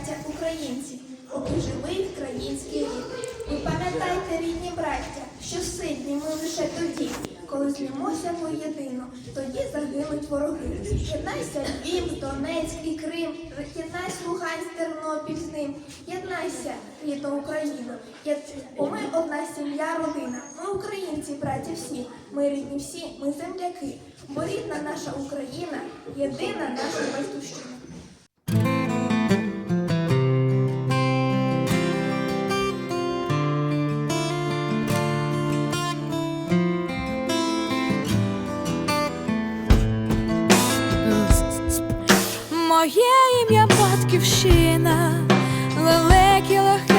браття українці, поки живий український рід. Ви пам'ятайте, рідні браття, що сильні ми лише тоді, коли злімося воєдино, тоді загинуть вороги. Єднайся Львів, Донецьк і Крим, єднайся Луганськ, Тернопіль з ним. Єднайся, рідна Україна, бо ми одна сім'я, родина. Ми українці, браті всі, ми рідні всі, ми земляки, бо рідна наша Україна, єдина наша батьківщина. Моє ім'я батьківщина, лелеки легкі